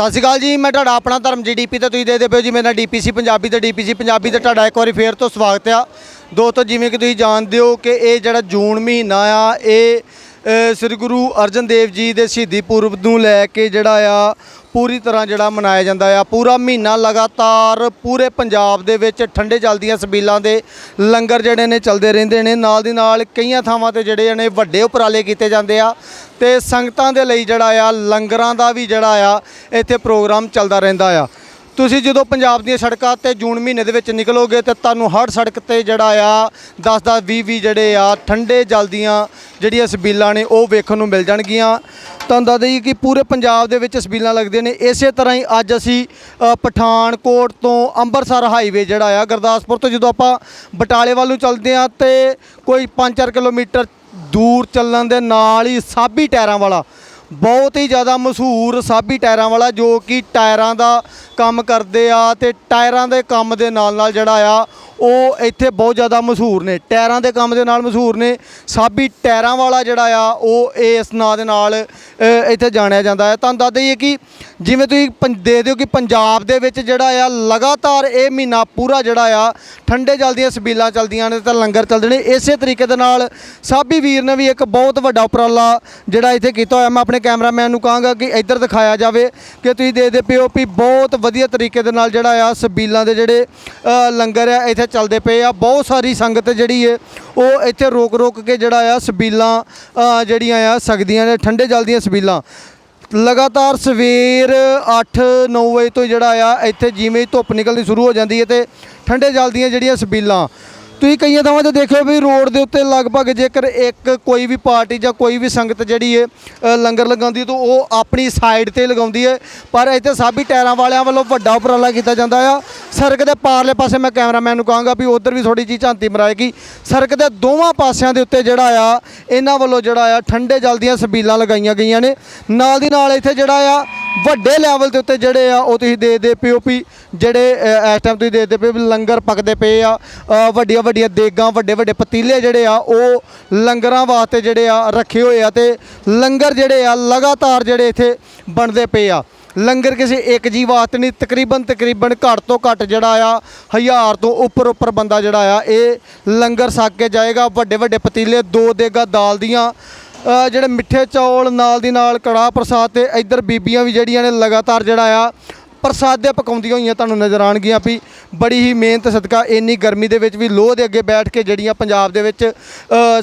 ਸਤਿ ਸ਼੍ਰੀ ਅਕਾਲ ਜੀ, ਮੈਂ ਤੁਹਾਡਾ ਆਪਣਾ ਧਰਮ ਜੀ ਜੀਡੀਪੀ ਤੇ ਤੁਸੀਂ ਦੇਖਦੇ ਪਏ ਹੋ ਜੀ, ਮੇਰਾ ਡੀਪੀਸੀ ਪੰਜਾਬੀ ਤੇ ਡੀਪੀਸੀ ਪੰਜਾਬੀ ਤੇ ਤੁਹਾਡਾ ਇੱਕ ਵਾਰੀ ਫੇਰ ਤੋਂ ਸਵਾਗਤ ਆ। ਦੋਸਤੋ, ਜਿਵੇਂ ਕਿ ਤੁਸੀਂ ਜਾਣਦੇ ਹੋ ਕਿ ਇਹ ਜਿਹੜਾ ਜੂਨ ਮਹੀਨਾ ਆ, ਇਹ ਸ੍ਰੀ ਗੁਰੂ ਅਰਜਨ ਦੇਵ ਜੀ ਦੇ ਸ਼ਹੀਦੀ ਪੁਰਬ ਨੂੰ ਲੈ ਕੇ ਜਿਹੜਾ ਆ ਪੂਰੀ ਤਰ੍ਹਾਂ ਜਿਹੜਾ ਮਨਾਇਆ ਜਾਂਦਾ ਆ। ਪੂਰਾ ਮਹੀਨਾ ਲਗਾਤਾਰ ਪੂਰੇ ਪੰਜਾਬ ਦੇ ਵਿੱਚ ਠੰਡੇ ਜਲ ਦੀਆਂ ਸਬੀਲਾਂ ਦੇ ਲੰਗਰ ਜਿਹੜੇ ਨੇ ਚੱਲਦੇ ਰਹਿੰਦੇ ਨੇ। ਨਾਲ ਦੀ ਨਾਲ ਕਈਆਂ ਥਾਵਾਂ ਤੇ ਜਿਹੜੇ ਨੇ ਵੱਡੇ ਉਪਰਾਲੇ ਕੀਤੇ ਜਾਂਦੇ ਆ। ਤੇ ਸੰਗਤਾਂ ਦੇ ਲਈ ਜਿਹੜਾ ਆ, ਲੰਗਰਾਂ ਦਾ ਵੀ ਜਿਹੜਾ ਆ, ਇੱਥੇ ਪ੍ਰੋਗਰਾਮ ਚੱਲਦਾ ਰਹਿੰਦਾ ਆ। ਤੁਸੀਂ ਜਦੋਂ ਪੰਜਾਬ ਦੀਆਂ ਸੜਕਾਂ ਤੇ ਜੂਨ ਮਹੀਨੇ ਦੇ ਵਿੱਚ ਨਿਕਲੋਗੇ ਤੇ ਤੁਹਾਨੂੰ ਹਰ ਸੜਕ ਤੇ ਜਿਹੜਾ ਆ 10 10 20 20 ਜਿਹੜੇ ਆ, ਠੰਡੇ ਜਲ ਦੀਆਂ ਜਿਹੜੀਆਂ ਸਬੀਲਾਂ ਨੇ ਉਹ ਵੇਖਣ ਨੂੰ ਮਿਲ ਜਾਣਗੀਆਂ। ਤੁਹਾਨੂੰ ਦੱਸ ਦਈਏ ਕਿ ਪੂਰੇ ਪੰਜਾਬ ਦੇ ਵਿੱਚ ਸਬੀਲਾਂ ਲੱਗਦੇ ਨੇ। ਇਸੇ ਤਰ੍ਹਾਂ ਹੀ ਅੱਜ ਅਸੀਂ ਪਠਾਨਕੋਟ ਤੋਂ ਅੰਮ੍ਰਿਤਸਰ ਹਾਈਵੇ ਜਿਹੜਾ ਆ, ਗੁਰਦਾਸਪੁਰ ਤੋਂ ਜਦੋਂ ਆਪਾਂ ਬਟਾਲੇ ਵੱਲ ਨੂੰ ਚੱਲਦੇ ਆ ਤੇ ਕੋਈ 5-4 ਕਿਲੋਮੀਟਰ ਦੂਰ ਚੱਲਣ ਦੇ ਨਾਲ ਹੀ ਸਾਬੀ ਟਾਇਰਾਂ ਵਾਲਾ, ਬਹੁਤ ਹੀ ਜ਼ਿਆਦਾ ਮਸ਼ਹੂਰ ਸਾਬੀ ਟਾਇਰਾਂ ਵਾਲਾ ਜੋ ਕਿ ਟਾਇਰਾਂ ਦਾ ਕੰਮ ਕਰਦੇ ਆ ਤੇ ਟਾਇਰਾਂ ਦੇ ਕੰਮ ਦੇ ਨਾਲ ਨਾਲ ਜਿਹੜਾ ਆ ਉਹ ਇੱਥੇ ਬਹੁਤ ਜ਼ਿਆਦਾ ਮਸ਼ਹੂਰ ਨੇ, ਟਾਇਰਾਂ ਦੇ ਕੰਮ ਦੇ ਨਾਲ ਮਸ਼ਹੂਰ ਨੇ। ਸਾਬੀ ਟਾਇਰਾਂ ਵਾਲਾ ਜਿਹੜਾ ਆ, ਉਹ ਇਸ ਨਾਂ ਦੇ ਨਾਲ ਇੱਥੇ ਜਾਣਿਆ ਜਾਂਦਾ ਹੈ। ਤੁਹਾਨੂੰ ਦੱਸ ਦਈਏ ਕਿ ਜਿਵੇਂ ਤੁਸੀਂ ਪੰ- ਦੇ ਦਿਓ ਕਿ ਪੰਜਾਬ ਦੇ ਵਿੱਚ ਜਿਹੜਾ ਆ, ਲਗਾਤਾਰ ਇਹ ਮਹੀਨਾ ਪੂਰਾ ਜਿਹੜਾ ਆ, ਠੰਡੇ ਜਲ ਦੀਆਂ ਸਬੀਲਾਂ ਚੱਲਦੀਆਂ ਨੇ ਤੇ ਲੰਗਰ ਚੱਲਦੇ ਨੇ। ਇਸੇ ਤਰੀਕੇ ਦੇ ਨਾਲ ਸਾਬੀ ਵੀਰ ਨੇ ਵੀ ਇੱਕ ਬਹੁਤ ਵੱਡਾ ਉਪਰਾਲਾ ਜਿਹੜਾ ਇੱਥੇ ਕੀਤਾ ਹੋਇਆ। ਮੈਂ ਆਪਣੇ ਕੈਮਰਾਮੈਨ ਨੂੰ ਕਹਾਂਗਾ ਕਿ ਇੱਧਰ ਦਿਖਾਇਆ ਜਾਵੇ ਕਿ ਤੁਸੀਂ ਦੇਖਦੇ ਪਿਓ ਵੀ ਬਹੁਤ ਵਧੀਆ ਤਰੀਕੇ ਦੇ ਨਾਲ ਜਿਹੜਾ ਆ, ਸਬੀਲਾਂ ਦੇ ਜਿਹੜੇ ਲੰਗਰ ਆ, ਇੱਥੇ ਚੱਲਦੇ ਪਏ ਆ, ਬਹੁਤ ਸਾਰੀ ਸੰਗਤ ਜਿਹੜੀ ਹੈ ਉਹ ਇੱਥੇ ਰੋਕ ਰੋਕ ਕੇ ਜਿਹੜਾ ਆ ਸਬੀਲਾਂ ਜਿਹੜੀਆਂ ਆ ਸਕਦੀਆਂ ਨੇ, ਠੰਡੇ ਜਲ ਦੀਆਂ ਸਬੀਲਾਂ। ਲਗਾਤਾਰ ਸਵੇਰ 8-9 ਵਜੇ ਤੋਂ ਜਿਹੜਾ ਆ, ਇੱਥੇ ਜਿਵੇਂ ਹੀ ਧੁੱਪ ਨਿਕਲਣੀ ਸ਼ੁਰੂ ਹੋ ਜਾਂਦੀ ਹੈ ਤੇ ਠੰਡੇ ਜਲ ਦੀਆਂ ਜਿਹੜੀਆਂ ਸਬੀਲਾਂ ਤੁਸੀਂ ਕਈਆਂ ਥਾਵਾਂ ਤੇ ਦੇਖਿਓ ਵੀ ਰੋਡ ਦੇ ਉੱਤੇ ਲਗਭਗ ਜੇਕਰ ਇੱਕ ਕੋਈ ਵੀ ਪਾਰਟੀ ਜਾਂ ਕੋਈ ਵੀ ਸੰਗਤ ਜਿਹੜੀ ਹੈ ਲੰਗਰ ਲਗਾਉਂਦੀ ਹੈ ਤਾਂ ਉਹ ਆਪਣੀ ਸਾਈਡ ਤੇ ਲਗਾਉਂਦੀ ਹੈ। ਪਰ ਇੱਥੇ ਸਾਬੀ ਟਾਇਰਾਂ ਵਾਲਿਆਂ ਵੱਲੋਂ ਵੱਡਾ ਉਪਰਾਲਾ ਕੀਤਾ ਜਾਂਦਾ ਆ। ਸੜਕ ਦੇ ਪਾਰਲੇ ਪਾਸੇ ਮੈਂ ਕੈਮਰਾਮੈਨ ਨੂੰ ਕਹਾਂਗਾ ਵੀ ਉਧਰ ਵੀ ਥੋੜੀ ਜਿਹੀ ਝਾਂਤੀ ਮਰਾਏਗੀ। ਸੜਕ ਦੇ ਦੋਵਾਂ ਪਾਸਿਆਂ ਦੇ ਉੱਤੇ ਜਿਹੜਾ ਆ, ਇਹਨਾਂ ਵੱਲੋਂ ਜਿਹੜਾ ਆ, ਠੰਡੇ ਜਲ ਦੀਆਂ ਸਬੀਲਾਂ ਲਗਾਈਆਂ ਗਈਆਂ ਨੇ। ਨਾਲ ਦੀ ਨਾਲ ਇੱਥੇ ਜਿਹੜਾ ਆ ਵੱਡੇ ਲੈਵਲ ਦੇ ਉੱਤੇ ਜਿਹੜੇ ਆ ਉਹ ਤੁਸੀਂ ਦੇਖਦੇ ਪਿਓ ਵੀ ਜਿਹੜੇ ਅ, ਇਸ ਟਾਈਮ ਤੁਸੀਂ ਦੇਖਦੇ ਪਏ ਵੀ ਲੰਗਰ ਪੱਕਦੇ ਪਏ ਆ ਅ, ਵੱਡੀਆਂ ਵੱਡੀਆਂ ਦੇਗਾਂ ਵੱਡੇ ਵੱਡੇ ਪਤੀਲੇ ਜਿਹੜੇ ਆ ਉਹ ਲੰਗਰਾਂ ਵਾਸਤੇ ਜਿਹੜੇ ਆ ਰੱਖੇ ਹੋਏ ਆ ਤੇ ਲੰਗਰ ਜਿਹੜੇ ਆ ਲਗਾਤਾਰ ਜਿਹੜੇ ਇੱਥੇ ਬਣਦੇ ਪਏ ਆ। ਲੰਗਰ ਕਿਸੇ ਇੱਕ ਜੀ ਵਾਸਤੇ ਨਹੀਂ ਤਕਰੀਬਨ ਤਕਰੀਬਨ ਘੱਟ ਤੋਂ ਘੱਟ ਜਿਹੜਾ ਆ ਹਜ਼ਾਰ ਤੋਂ ਉੱਪਰ ਉੱਪਰ ਬੰਦਾ ਜਿਹੜਾ ਆ ਇਹ ਲੰਗਰ ਛਕ ਕੇ ਜਾਏਗਾ। ਵੱਡੇ ਵੱਡੇ ਪਤੀਲੇ ਦੋ ਦੇਗਾ ਦਾਲ ਦੀਆਂ ਜਿਹੜੇ ਮਿੱਠੇ ਚੌਲ ਨਾਲ ਦੀ ਨਾਲ ਕੜਾਹ ਪ੍ਰਸਾਦ ਤੇ ਇੱਧਰ ਬੀਬੀਆਂ ਵੀ ਜਿਹੜੀਆਂ ਨੇ ਲਗਾਤਾਰ ਜਿਹੜਾ ਆ, ਪ੍ਰਸਾਦੇ ਪਕਾਉਂਦੀਆਂ ਹੋਈਆਂ ਤੁਹਾਨੂੰ ਨਜ਼ਰ ਆਣਗੀਆਂ ਵੀ। ਬੜੀ ਹੀ ਮਿਹਨਤ ਸਦਕਾ ਇੰਨੀ ਗਰਮੀ ਦੇ ਵਿੱਚ ਵੀ ਲੋਹ ਦੇ ਅੱਗੇ ਬੈਠ ਕੇ ਜਿਹੜੀਆਂ ਪੰਜਾਬ ਦੇ ਵਿੱਚ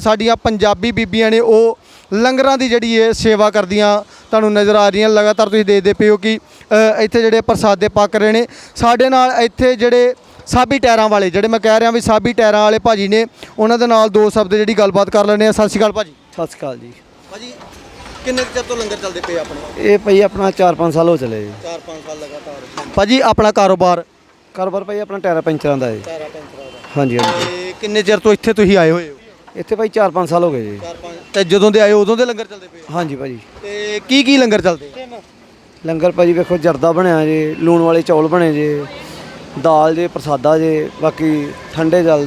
ਸਾਡੀਆਂ ਪੰਜਾਬੀ ਬੀਬੀਆਂ ਨੇ ਉਹ ਲੰਗਰਾਂ ਦੀ ਜਿਹੜੀ ਇਹ ਸੇਵਾ ਕਰਦੀਆਂ ਤੁਹਾਨੂੰ ਨਜ਼ਰ ਆ ਰਹੀਆਂ। ਲਗਾਤਾਰ ਤੁਸੀਂ ਦੇਖਦੇ ਪਿਓ ਕਿ ਇੱਥੇ ਜਿਹੜੇ ਪ੍ਰਸਾਦੇ ਪੱਕ ਰਹੇ ਨੇ। ਸਾਡੇ ਨਾਲ ਇੱਥੇ ਜਿਹੜੇ ਸਾਬੀ ਟਾਇਰਾਂ ਵਾਲੇ, ਜਿਹੜੇ ਮੈਂ ਕਹਿ ਰਿਹਾ ਵੀ ਸਾਬੀ ਟਾਇਰਾਂ ਵਾਲੇ ਭਾਜੀ ਨੇ, ਉਹਨਾਂ ਦੇ ਨਾਲ ਦੋ ਸ਼ਬਦ ਜਿਹੜੀ ਗੱਲਬਾਤ ਕਰ ਲੈਣੇ ਆ ਸਤਿ ਸ਼੍ਰੀ ਅਕਾਲ ਭਾਜੀ। ਸਤਿ ਸ਼੍ਰੀ ਅਕਾਲ ਜੀ। ਭਾਜੀ ਕਿੰਨੇ ਕੁ ਚਿਰ ਤੋਂ ਲੰਗਰ ਚੱਲਦੇ ਪਏ ਆਪਣੇ? ਇਹ ਭਾਈ ਆਪਣਾ 4-5 ਸਾਲ ਹੋ ਚਲੇ ਜੀ। 4-5 ਸਾਲ ਲਗਾਤਾਰ। ਭਾਜੀ ਆਪਣਾ ਕਾਰੋਬਾਰ ਕਾਰੋਬਾਰ ਭਾਈ ਆਪਣਾ ਟਾਇਰਾਂ ਪੈਂਚਰਾਂ ਦਾ ਹੈ ਟਾਇਰਾਂ ਪੈਂਚਰਾਂ ਦਾ। ਹਾਂਜੀ ਹਾਂਜੀ। ਤੇ ਕਿੰਨੇ ਚਿਰ ਤੋਂ ਇੱਥੇ ਤੁਸੀਂ ਆਏ ਹੋਏ ਹੋ? ਇੱਥੇ ਭਾਈ 4-5 ਸਾਲ ਹੋ ਗਏ ਜੀ। 4-5 ਤੇ ਜਦੋਂ ਦੇ ਆਏ ਉਦੋਂ ਦੇ ਲੰਗਰ ਚੱਲਦੇ ਪਏ ਹਾਂਜੀ ਭਾਜੀ। ਤੇ ਕੀ ਕੀ ਲੰਗਰ ਚੱਲਦੇ ਲੰਗਰ ਭਾਜੀ ਵੇਖੋ ਜਰਦਾ ਬਣਿਆ ਜੀ ਲੂਣ ਵਾਲੇ ਚੌਲ ਬਣੇ ਜੇ ਦਾਲ ਜੇ ਪ੍ਰਸਾਦਾ ਜੇ ਬਾਕੀ ਠੰਡੇ ਜਲ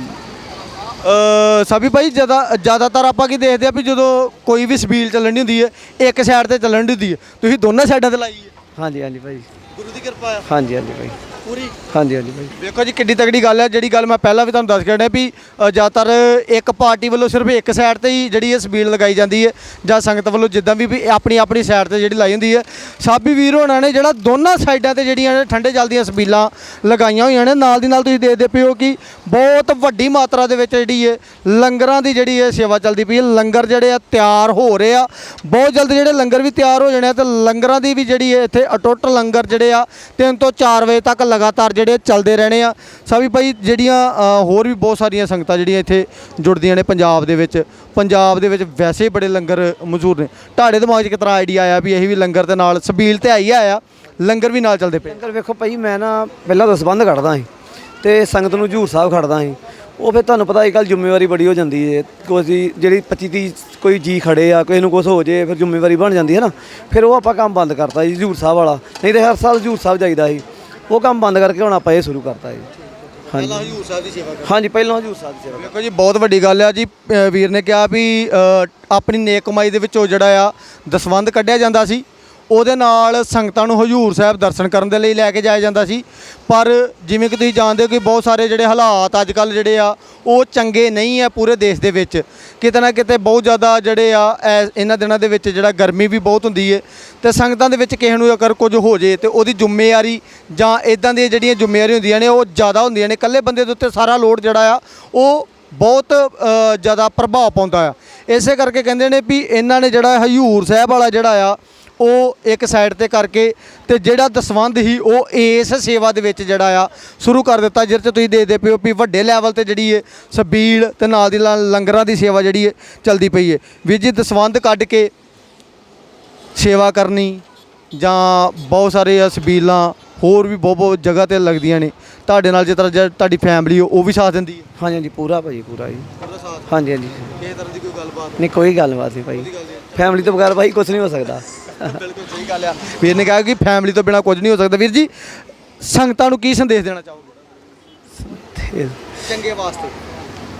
ਸਾਬੀ ਭਾਈ ਜ਼ਿਆਦਾ ਜ਼ਿਆਦਾਤਰ ਆਪਾਂ ਕੀ ਦੇਖਦੇ ਆ ਵੀ ਜਦੋਂ ਕੋਈ ਵੀ ਸਬੀਲ ਚੱਲਣ ਹੁੰਦੀ ਹੈ ਇੱਕ ਸਾਈਡ ਤੇ ਚੱਲਣ ਦੀ ਹੁੰਦੀ ਹੈ। ਤੁਸੀਂ ਦੋਨਾਂ ਸਾਈਡਾਂ ਤੇ ਲਾਈ ਹੈ। ਹਾਂਜੀ ਹਾਂਜੀ ਭਾਈ। ਗੁਰੂ ਦੀ ਕਿਰਪਾ ਆ। ਹਾਂਜੀ ਹਾਂਜੀ ਭਾਈ। ਪੂਰੀ? ਹਾਂਜੀ ਹਾਂਜੀ ਭਾਈ। ਵੇਖੋ ਜੀ ਕਿੱਡੀ ਤਗੜੀ ਗੱਲ ਹੈ। ਜਿਹੜੀ ਗੱਲ ਮੈਂ ਪਹਿਲਾਂ ਵੀ ਤੁਹਾਨੂੰ ਦੱਸ ਕੇ ਹਟਿਆ ਵੀ ਅ, ਜ਼ਿਆਦਾਤਰ ਇੱਕ ਪਾਰਟੀ ਵੱਲੋਂ ਸਿਰਫ ਇੱਕ ਸਾਈਡ ਤੇ ਹੀ ਜਿਹੜੀ ਇਹ ਸਬੀਲ ਲਗਾਈ ਜਾਂਦੀ ਹੈ ਜਾਂ ਸੰਗਤ ਵੱਲੋਂ ਜਿੱਦਾਂ ਵੀ ਵੀ ਆਪਣੀ ਆਪਣੀ ਸਾਈਡ ਤੇ ਜਿਹੜੀ ਲਾਈ ਹੁੰਦੀ ਹੈ। ਸਾਬੀ ਵੀਰ ਹੋਣਾ ਨੇ ਜਿਹੜਾ ਦੋਨਾਂ ਸਾਈਡਾਂ ਤੇ ਜਿਹੜੀਆਂ ਨੇ ਠੰਡੇ ਜਲ ਦੀਆਂ ਸਬੀਲਾਂ ਲਗਾਈਆਂ ਹੋਈਆਂ ਨੇ ਨਾਲ ਦੀ ਨਾਲ ਤੁਸੀਂ ਦੇਖਦੇ ਪਿਓ ਕਿ ਬਹੁਤ ਵੱਡੀ ਮਾਤਰਾ ਦੇ ਵਿੱਚ ਜਿਹੜੀ ਹੈ ਲੰਗਰਾਂ ਦੀ ਜਿਹੜੀ ਹੈ ਸੇਵਾ ਚੱਲਦੀ ਪਈ ਹੈ। ਲੰਗਰ ਜਿਹੜੇ ਆ ਤਿਆਰ ਹੋ ਰਹੇ ਆ। ਬਹੁਤ ਜਲਦ ਜਿਹੜੇ ਲੰਗਰ ਵੀ ਤਿਆਰ ਹੋ ਜਾਣੇ ਆ ਤੇ ਲੰਗਰਾਂ ਦੀ ਵੀ ਜਿਹੜੀ ਹੈ ਇੱਥੇ ਅਟੁੱਟ ਲੰਗਰ ਜਿਹੜੇ ਆ 3 ਤੋਂ 4 ਵਜੇ ਤੱਕ ਲਗਾਤਾਰ ਜਿਹੜੇ ਚੱਲਦੇ ਰਹਿਣੇ ਆ। ਸਭੀ ਭਾਈ ਜਿਹੜੀਆਂ ਅ, ਹੋਰ ਵੀ ਬਹੁਤ ਸਾਰੀਆਂ ਸੰਗਤਾਂ ਜਿਹੜੀਆਂ ਇੱਥੇ ਜੁੜਦੀਆਂ ਨੇ ਪੰਜਾਬ ਦੇ ਵਿੱਚ। ਪੰਜਾਬ ਦੇ ਵਿੱਚ ਵੈਸੇ ਹੀ ਬੜੇ ਲੰਗਰ ਮਸ਼ਹੂਰ ਨੇ। ਤੁਹਾਡੇ ਦਿਮਾਗ 'ਚ ਕਿਤਨਾ ਆਈਡੀਆ ਆਇਆ ਵੀ ਇਹ ਵੀ ਲੰਗਰ ਦੇ ਨਾਲ ਸਬੀਲ ਤੇ ਆਈ ਆਇਆ ਲੰਗਰ ਵੀ ਨਾਲ ਚੱਲਦੇ ਪਏ? ਲੰਗਰ ਵੇਖੋ ਭਾਈ ਮੈਂ ਨਾ ਪਹਿਲਾਂ ਤਾਂ ਸੰਬੰਧ ਕੱਢਦਾ ਸੀ ਤੇ ਸੰਗਤ ਨੂੰ ਹਜੂਰ ਸਾਹਿਬ ਖੜਦਾ ਸੀ। ਉਹ ਫਿਰ ਤੁਹਾਨੂੰ ਪਤਾ ਅੱਜ ਕੱਲ੍ਹ ਜ਼ਿੰਮੇਵਾਰੀ ਬੜੀ ਹੋ ਜਾਂਦੀ ਹੈ ਕੋਈ ਜਿਹੜੀ 25 30 ਕੋਈ ਜੀ ਖੜੇ ਆ ਕਿਸੇ ਨੂੰ ਕੁਝ ਹੋ ਜੇ ਫਿਰ ਜ਼ਿੰਮੇਵਾਰੀ ਬਣ ਜਾਂਦੀ ਹੈ ਨਾ। ਫਿਰ ਉਹ ਆਪਾਂ ਕੰਮ ਬੰਦ ਕਰਤਾ ਜੀ ਹਜੂਰ ਸਾਹਿਬ ਵਾਲਾ। ਨਹੀਂ ਤੇ ਹਰ ਸਾਲ ਹਜੂਰ ਸਾਹਿਬ ਜਾਈਦਾ ਸੀ। ਉਹ ਕੰਮ ਬੰਦ ਕਰਕੇ ਹੁਣ ਆਪਾਂ ਇਹ ਸ਼ੁਰੂ ਕਰਤਾ ਜੀ। ਹਾਂਜੀ। ਹਜੂਰ ਸਾਹਿਬ ਦੀ ਸੇਵਾ ਹਾਂਜੀ ਪਹਿਲਾਂ ਹਜੂਰ ਸਾਹਿਬ ਦੀ ਸੇਵਾ ਵੇਖੋ ਜੀ ਬਹੁਤ ਵੱਡੀ ਗੱਲ ਆ ਜੀ ਅ, ਵੀਰ ਨੇ ਕਿਹਾ ਵੀ ਅ, ਆਪਣੀ ਨੇਕ ਕਮਾਈ ਦੇ ਵਿੱਚੋਂ ਜਿਹੜਾ ਆ ਦਸਵੰਧ ਕੱਢਿਆ ਜਾਂਦਾ ਸੀ। ਉਹਦੇ ਨਾਲ ਸੰਗਤਾਂ ਨੂੰ ਹਜੂਰ ਸਾਹਿਬ ਦਰਸ਼ਨ ਕਰਨ ਦੇ ਲਈ ਲੈ ਕੇ ਜਾਇਆ ਜਾਂਦਾ ਸੀ। ਪਰ ਜਿਵੇਂ ਕਿ ਤੁਸੀਂ ਜਾਣਦੇ ਹੋ ਕਿ ਬਹੁਤ ਸਾਰੇ ਜਿਹੜੇ ਹਾਲਾਤ ਅੱਜ ਕੱਲ ਜਿਹੜੇ ਆ ਉਹ ਚੰਗੇ ਨਹੀਂ ਆ ਪੂਰੇ ਦੇਸ਼ ਦੇ ਵਿੱਚ। ਕਿਤੇ ਨਾ ਕਿਤੇ ਬਹੁਤ ਜ਼ਿਆਦਾ ਜਿਹੜੇ ਆ ਐ- ਇਹਨਾਂ ਦਿਨਾਂ ਦੇ ਵਿੱਚ ਜਿਹੜਾ ਗਰਮੀ ਵੀ ਬਹੁਤ ਹੁੰਦੀ ਹੈ ਤੇ ਸੰਗਤਾਂ ਦੇ ਵਿੱਚ ਕਿਸੇ ਨੂੰ ਅਗਰ ਕੁਝ ਹੋ ਜੇ ਤੇ ਉਹਦੀ ਜ਼ਿੰਮੇਵਾਰੀ ਜਾਂ ਇਦਾਂ ਦੀਆਂ ਜਿਹੜੀਆਂ ਜ਼ਿੰਮੇਵਾਰੀ ਹੁੰਦੀਆਂ ਨੇ ਉਹ ਜ਼ਿਆਦਾ ਹੁੰਦੀਆਂ ਨੇ। ਇਕੱਲੇ ਬੰਦੇ ਦੇ ਉੱਤੇ ਸਾਰਾ ਲੋਡ ਜਿਹੜਾ ਆ ਉਹ ਬਹੁਤ ਅ, ਜ਼ਿਆਦਾ ਪ੍ਰਭਾਵ ਪਾਉਂਦਾ ਆ। ਇਸੇ ਕਰਕੇ ਕਹਿੰਦੇ ਨੇ ਵੀ ਇਹਨਾਂ ਨੇ ਜਿਹੜਾ ਹਜ਼ੂਰ ਸਾਹਿਬ ਵਾਲਾ ਜਿਹੜਾ ਆ ਉਹ ਇੱਕ ਸਾਈਡ ਤੇ ਕਰਕੇ ਤੇ ਜਿਹੜਾ ਦਸਵੰਧ ਹੀ ਉਹ ਇਸ ਸੇਵਾ ਦੇ ਵਿੱਚ ਜਿਹੜਾ ਆ, ਸ਼ੁਰੂ ਕਰ ਦਿੱਤਾ, ਜਿਹਦੇ 'ਚ ਤੁਸੀਂ ਦੇਖਦੇ ਪਿਓ ਵੀ ਵੱਡੇ ਲੈਵਲ ਤੇ ਜਿਹੜੀ ਹੈ ਸਬੀਲ ਤੇ ਨਾਲ ਦੀ ਨਾਲ ਲੰਗਰਾਂ ਦੀ ਸੇਵਾ ਜਿਹੜੀ ਹੈ ਚਲਦੀ ਪਈ ਹੈ ਵੀਰ ਜੀ ਦਸਵੰਧ ਕੱਢ ਕੇ ਸੇਵਾ ਕਰਨੀ ਜਾਂ ਬਹੁਤ ਸਾਰੇ ਸਬੀਲਾਂ, ਹੋਰ ਵੀ ਬਹੁਤ ਬਹੁਤ ਜਗ੍ਹਾ ਤੇ ਲੱਗਦੀਆਂ ਨੇ, ਤੁਹਾਡੇ ਨਾਲ ਜਿਸ ਤਰ੍ਹਾਂ ਜੇ ਤੁਹਾਡੀ ਫੈਮਿਲੀ ਉਹ ਵੀ ਸਾਥ ਦਿੰਦੀ ਹੈ ਹਾਂਜੀ ਹਾਂਜੀ, ਪੂਰਾ ਭਾਜੀ, ਪੂਰਾ ਜੀ। ਹਾਂਜੀ ਹਾਂਜੀ। ਕਿਸੇ ਤਰ੍ਹਾਂ ਦੀ ਕੋਈ ਗੱਲਬਾਤ? ਨਹੀਂ ਕੋਈ ਗੱਲਬਾਤ ਨਹੀਂ ਭਾਈ। ਫੈਮਿਲੀ ਤੋਂ ਬਗੈਰ ਭਾਈ ਕੁਝ ਨਹੀਂ ਹੋ ਸਕਦਾ। ਬਿਲਕੁਲ ਸਹੀ ਗੱਲ ਆ। ਵੀਰ ਨੇ ਕਿਹਾ ਕਿ ਫੈਮਿਲੀ ਤੋਂ ਬਿਨਾ ਕੁਝ ਨਹੀਂ ਹੋ ਸਕਦਾ। ਵੀਰ ਜੀ ਸੰਗਤਾਂ ਨੂੰ ਕੀ ਸੰਦੇਸ਼ ਦੇਣਾ ਚਾਹੋਗੇ? ਤੇ ਚੰਗੇ ਵਾਸਤੇ।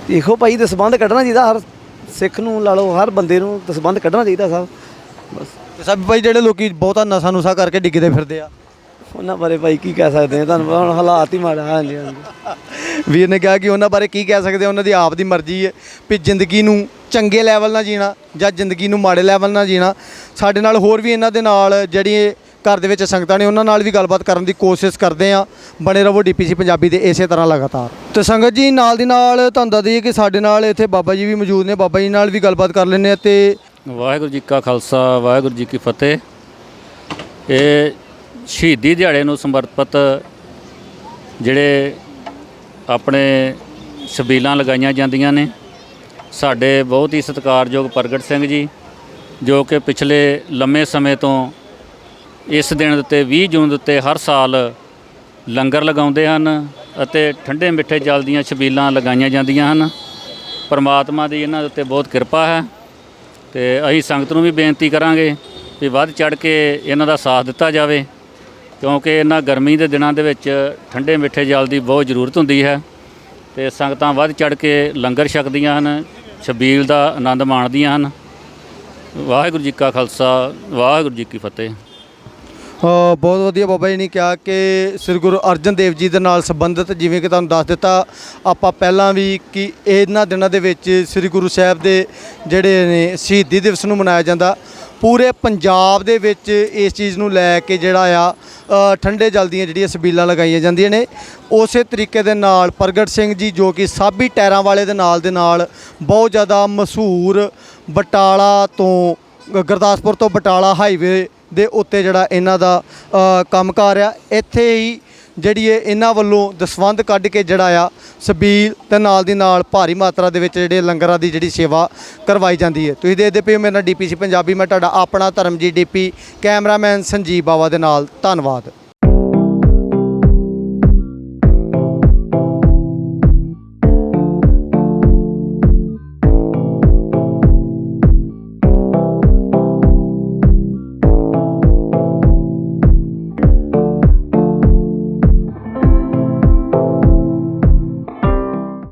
ਦੇਖੋ ਭਾਈ ਦਸਬੰਧ ਕੱਢਣਾ ਚਾਹੀਦਾ। ਹਰ ਸਿੱਖ ਨੂੰ ਲਾ ਲਓ ਹਰ ਬੰਦੇ ਨੂੰ ਦਸਬੰਧ ਕੱਢਣਾ ਚਾਹੀਦਾ ਸਭ। ਬਸ। ਤੇ ਸਭ ਭਾਈ ਜਿਹੜੇ ਲੋਕੀ ਬਹੁਤਾ ਨਸ਼ਾ ਨੁਸ਼ਾ ਕਰਕੇ ਡਿੱਗਦੇ ਫਿਰਦੇ ਆ। ਉਹਨਾਂ ਬਾਰੇ ਭਾਈ ਕੀ ਕਹਿ ਸਕਦੇ ਆ? ਤੁਹਾਨੂੰ ਪਤਾ ਹੁਣ ਹਾਲਾਤ ਹੀ ਮਾੜਾ ਹਾਂਜੀ ਹਾਂਜੀ ਵੀਰ ਨੇ ਕਿਹਾ ਕਿ ਉਹਨਾਂ ਬਾਰੇ ਕੀ ਕਹਿ ਸਕਦੇ ਆ, ਉਹਨਾਂ ਦੀ ਆਪ ਦੀ ਮਰਜ਼ੀ ਹੈ ਵੀ ਜ਼ਿੰਦਗੀ ਨੂੰ ਚੰਗੇ ਲੈਵਲ ਨਾਲ ਜੀਣਾ ਜਾਂ ਜ਼ਿੰਦਗੀ ਨੂੰ ਮਾੜੇ ਲੈਵਲ ਨਾਲ ਜੀਣਾ। ਸਾਡੇ ਨਾਲ ਹੋਰ ਵੀ ਇਹਨਾਂ ਦੇ ਨਾਲ ਜਿਹੜੀ ਘਰ ਦੇ ਵਿੱਚ ਸੰਗਤਾਂ ਨੇ ਉਹਨਾਂ ਨਾਲ ਵੀ ਗੱਲਬਾਤ ਕਰਨ ਦੀ ਕੋਸ਼ਿਸ਼ ਕਰਦੇ ਆ। ਬਣੇ ਰਹੋ ਡੀਪੀਸੀ ਪੰਜਾਬੀ ਦੇ ਇਸੇ ਤਰ੍ਹਾਂ ਲਗਾਤਾਰ। ਤੇ ਸੰਗਤ ਜੀ ਨਾਲ ਦੀ ਨਾਲ ਤੁਹਾਨੂੰ ਦੱਸ ਦਈਏ ਕਿ ਸਾਡੇ ਨਾਲ ਇੱਥੇ ਬਾਬਾ ਜੀ ਵੀ ਮੌਜੂਦ ਨੇ। ਬਾਬਾ ਜੀ ਨਾਲ ਵੀ ਗੱਲਬਾਤ ਕਰ ਲੈਂਦੇ ਆ ਤੇ ਵਾਹਿਗੁਰੂ ਜੀ ਕਾ ਖਾਲਸਾ ਵਾਹਿਗੁਰੂ ਜੀ ਕੀ ਫਤਿਹ। ਇਹ ਸ਼ਹੀਦੀ ਦਿਹਾੜੇ ਨੂੰ ਸਮਰਪਿਤ ਜਿਹੜੇ ਆਪਣੇ ਛਬੀਲਾਂ ਲਗਾਈਆਂ ਜਾਂਦੀਆਂ ਨੇ, ਸਾਡੇ ਬਹੁਤ ਹੀ ਸਤਿਕਾਰਯੋਗ ਪ੍ਰਗਟ ਸਿੰਘ ਜੀ, ਜੋ ਕਿ ਪਿਛਲੇ ਲੰਮੇ ਸਮੇਂ ਤੋਂ ਇਸ ਦਿਨ ਉੱਤੇ 20 ਜੂਨ ਦੇ ਉੱਤੇ ਹਰ ਸਾਲ ਲੰਗਰ ਲਗਾਉਂਦੇ ਹਨ ਅਤੇ ਠੰਡੇ ਮਿੱਠੇ ਜਲ ਦੀਆਂ ਛਬੀਲਾਂ ਲਗਾਈਆਂ ਜਾਂਦੀਆਂ ਹਨ। ਪਰਮਾਤਮਾ ਦੀ ਇਹਨਾਂ ਦੇ ਉੱਤੇ ਬਹੁਤ ਕਿਰਪਾ ਹੈ ਤੇ ਅਸੀਂ ਸੰਗਤ ਨੂੰ ਵੀ ਬੇਨਤੀ ਕਰਾਂਗੇ ਵੀ ਵੱਧ ਚੜ ਕੇ ਇਹਨਾਂ ਦਾ ਸਾਥ ਦਿੱਤਾ ਜਾਵੇ। ਕਿਉਂਕਿ ਇਹਨਾਂ ਗਰਮੀ ਦੇ ਦਿਨਾਂ ਦੇ ਵਿੱਚ ਠੰਡੇ ਮਿੱਠੇ ਜਲ ਦੀ ਬਹੁਤ ਜ਼ਰੂਰਤ ਹੁੰਦੀ ਹੈ ਤੇ ਸੰਗਤਾਂ ਵੱਧ ਚੜ ਕੇ ਲੰਗਰ ਛਕਦੀਆਂ ਹਨ, ਛਬੀਲ ਦਾ ਆਨੰਦ ਮਾਣਦੀਆਂ ਹਨ। ਵਾਹਿਗੁਰੂ ਜੀ ਕਾ ਖਾਲਸਾ, ਵਾਹਿਗੁਰੂ ਜੀ ਕੀ ਫਤਿਹ। ਅ, ਬਹੁਤ ਵਧੀਆ ਬਾਬਾ ਜੀ ਨੇ ਕਿਹਾ ਕਿ ਸ੍ਰੀ ਗੁਰੂ ਅਰਜਨ ਦੇਵ ਜੀ ਦੇ ਨਾਲ ਸੰਬੰਧਿਤ ਜਿਵੇਂ ਕਿ ਤੁਹਾਨੂੰ ਦੱਸ ਦਿੱਤਾ ਆਪਾਂ ਪਹਿਲਾਂ ਵੀ ਕਿ ਇਹਨਾਂ ਦਿਨਾਂ ਦੇ ਵਿੱਚ ਸ੍ਰੀ ਗੁਰੂ ਸਾਹਿਬ ਦੇ ਜਿਹੜੇ ਨੇ ਸ਼ਹੀਦੀ ਦਿਵਸ ਨੂੰ ਮਨਾਇਆ ਜਾਂਦਾ। ਪੂਰੇ ਪੰਜਾਬ ਦੇ ਵਿੱਚ ਇਸ ਚੀਜ਼ ਨੂੰ ਲੈ ਕੇ ਜਿਹੜਾ ਆ ਅ, ਠੰਡੇ ਜਲ ਦੀਆਂ ਜਿਹੜੀਆਂ ਸਬੀਲਾਂ ਲਗਾਈਆਂ ਜਾਂਦੀਆਂ ਨੇ। ਉਸੇ ਤਰੀਕੇ ਦੇ ਨਾਲ ਪ੍ਰਗਟ ਸਿੰਘ ਜੀ ਜੋ ਕਿ ਸਾਬੀ ਟਾਇਰਾਂ ਵਾਲੇ ਦੇ ਨਾਲ ਦੇ ਨਾਲ ਬਹੁਤ ਜ਼ਿਆਦਾ ਮਸ਼ਹੂਰ ਬਟਾਲਾ ਤੋਂ ਗ- ਗੁਰਦਾਸਪੁਰ ਤੋਂ ਬਟਾਲਾ ਹਾਈਵੇ ਦੇ ਉੱਤੇ ਜਿਹੜਾ ਇਹਨਾਂ ਦਾ ਅ, ਕੰਮਕਾਰ ਆ ਇੱਥੇ ਹੀ ਜਿਹੜੀ ਇਹ ਇਹਨਾਂ ਵੱਲੋਂ ਦਸਵੰਧ ਕੱਢ ਕੇ ਜਿਹੜਾ ਆ ਸਬੀਲ ਤੇ ਨਾਲ ਦੀ ਨਾਲ ਭਾਰੀ ਮਾਤਰਾ ਦੇ ਵਿੱਚ ਜਿਹੜੇ ਲੰਗਰਾਂ ਦੀ ਜਿਹੜੀ ਸੇਵਾ ਕਰਵਾਈ ਜਾਂਦੀ ਹੈ। ਤੁਸੀਂ ਦੇਖਦੇ ਪਏ ਹੋ ਮੇਰੇ ਨਾਲ ਡੀਪੀਸੀ ਪੰਜਾਬੀ ਮੈਂ ਤੁਹਾਡਾ ਆਪਣਾ ਧਰਮਜੀਤ ਡੀਪੀ ਕੈਮਰਾਮੈਨ ਸੰਜੀਵ ਬਾਵਾ ਦੇ ਨਾਲ ਧੰਨਵਾਦ।